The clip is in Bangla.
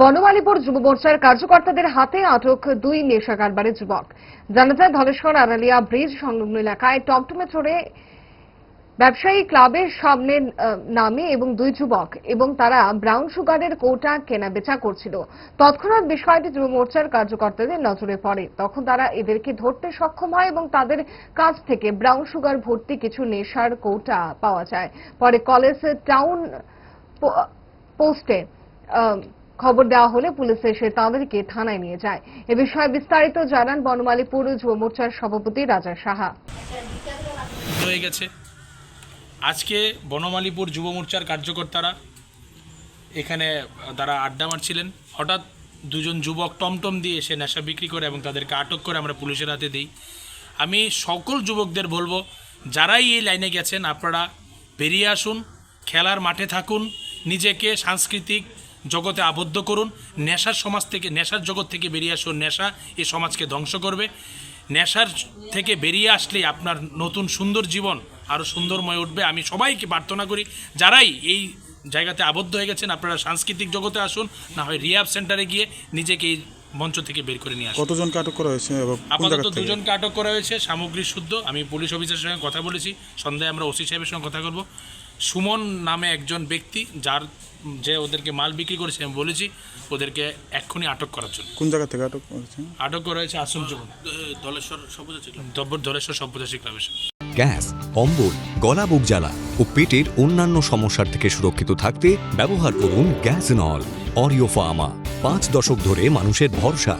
বনমালীপুর যুব মোর্চার কার্যকর্তাদের হাতে আটক দুই নেশা কারবারের যুবক। জানা যায়, ধলেশ্বর, আড়ালিয়া ব্রিজ সংলগ্ন এলাকায় টমটমে চড়ে ব্যবসায়ী ক্লাবের সামনে নামে এবং দুই যুবক এবং তারা ব্রাউন সুগারের কোটা কেনা বেচা করছিল। তৎক্ষণাৎ বিষয়টি যুব মোর্চার কার্যকর্তাদের নজরে পড়ে। তখন তারা এদেরকে ধরতে সক্ষম হয় এবং তাদের কাছ থেকে ব্রাউন সুগার ভর্তি কিছু নেশার কোটা পাওয়া যায়। পরে কলেজ, টাউন পোস্টে খবর দেওয়া হলে পুলিশ এসে তাদেরকে থানায় নিয়ে যায়। এ বিষয়ে বিস্তারিত জানান বনমালীপুর যুব মোর্চার সভাপতি রাজা সাহা। হয়ে গেছে। আজকে বনমালীপুর যুব মোর্চার কার্যকর্তারা এখানে তারা আড্ডা মারছিলেন। হঠাৎ দুজন যুবক টমটম দিয়ে এসে নেশা বিক্রি করে এবং তাদেরকে আটক করে আমরা পুলিশের হাতে দিই। আমি সকল যুবকদের বলব, যারাই এই লাইনে গেছেন, আপনারা বেরিয়ে আসুন, খেলার মাঠে থাকুন, নিজেকে সাংস্কৃতিক জগতে আবদ্ধ করুন। নেশার সমাজ থেকে নেশার জগৎ থেকে বেরিয়ে আসুন। নেশা এই সমাজকে ধ্বংস করবে। নেশার থেকে বেরিয়ে আসলে আপনার নতুন সুন্দর জীবন আরও সুন্দরময় উঠবে। আমি সবাইকে প্রার্থনা করি যারাই এই জায়গাতে আবদ্ধ হয়ে গেছেন আপনারা সাংস্কৃতিক জগতে আসুন না হয় রিহাব সেন্টারে গিয়ে নিজেকে এই মঞ্চ থেকে বের করে নিয়ে আসুন। কতজনকে আটক করা হয়েছে আপাতত দুজনকে আটক করা হয়েছে সামগ্রী শুদ্ধ। আমি পুলিশ অফিসারের সঙ্গে কথা বলেছি। সন্ধ্যায় আমরা ওসি সাহেবের সঙ্গে কথা বলব। সুমন নামে একজন ব্যক্তি যার যে ওদেরকে মাল বিক্রি করেছে আমি বলেছি ওদেরকে এক্ষুনি আটক করার জন্য। কোন জায়গা থেকে আটক করেছে? আটক করা হয়েছে আসুন চুমন দলেশ্বর সব্যসাচী ক্লাব। ধলেশ্বর সব্যসাচী ক্লাবের গ্যাস অম্বল গলা বুক জ্বালা ও পেটের অন্যান্য সমস্যার থেকে সুরক্ষিত থাকতে ব্যবহার করুন গ্যাস নল অরিও ফার্মা। পাঁচ দশক ধরে মানুষের ভরসা।